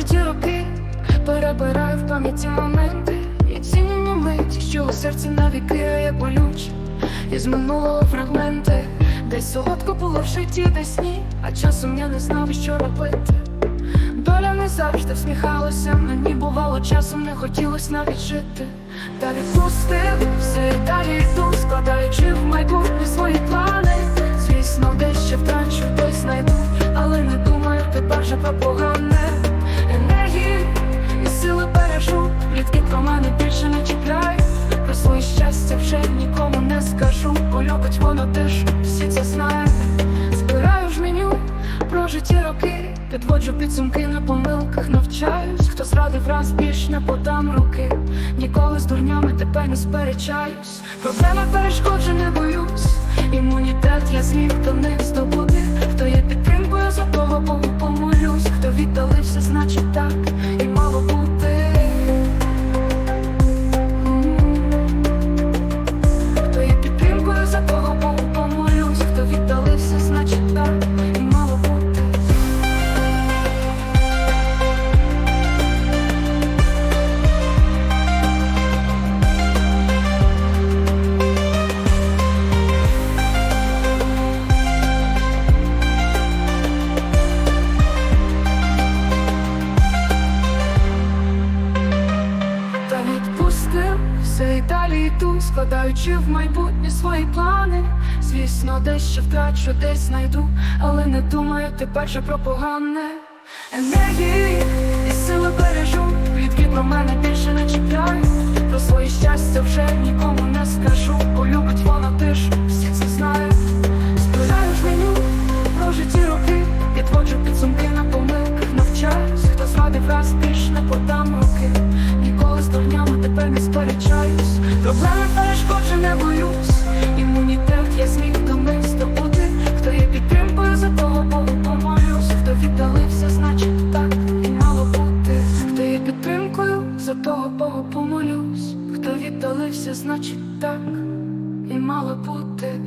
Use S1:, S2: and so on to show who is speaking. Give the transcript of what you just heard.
S1: прожиті роки, перебираю в пам'яті моменти, і цінні миті, що у серці навіки є болюче, із минулого фрагменти, десь солодко було в житті, десь ні, а часом я не знав, що робити. Доля не завжди всміхалася, мені бувало часом не хотілось навіть жити. Та відпустив все далі йду, складаючи в майбутнє свої плани. Звісно, дещо втрачу, десь знайду, але не думаю тепер же про погане. Бережу, плітки про мене більше не чіпляй. Про своє щастя вже нікому не скажу, бо любить воно теж, всі це знають. Збираю ж меню прожиті роки, підводжу підсумки на помилках, навчаюсь. Хто зрадив раз більш не подам руки. Ніколи з дурнями тепер не сперечаюсь. Проблема перешкоджень не боюсь. Імунітет я зміг до них здобути. Хто є підтримкою, за того Богу помолюсь. Хто віддалився, значить так і мало бути. Йду, складаючи в майбутнє свої плани. Звісно, дещо втрачу, десь знайду, але не думаю тепер же про погане. Енергії і сили бережу, плітки про мене більше не чіпляю. Про своє щастя вже нікому не скажу, бо Народився, значить, так і мало бути.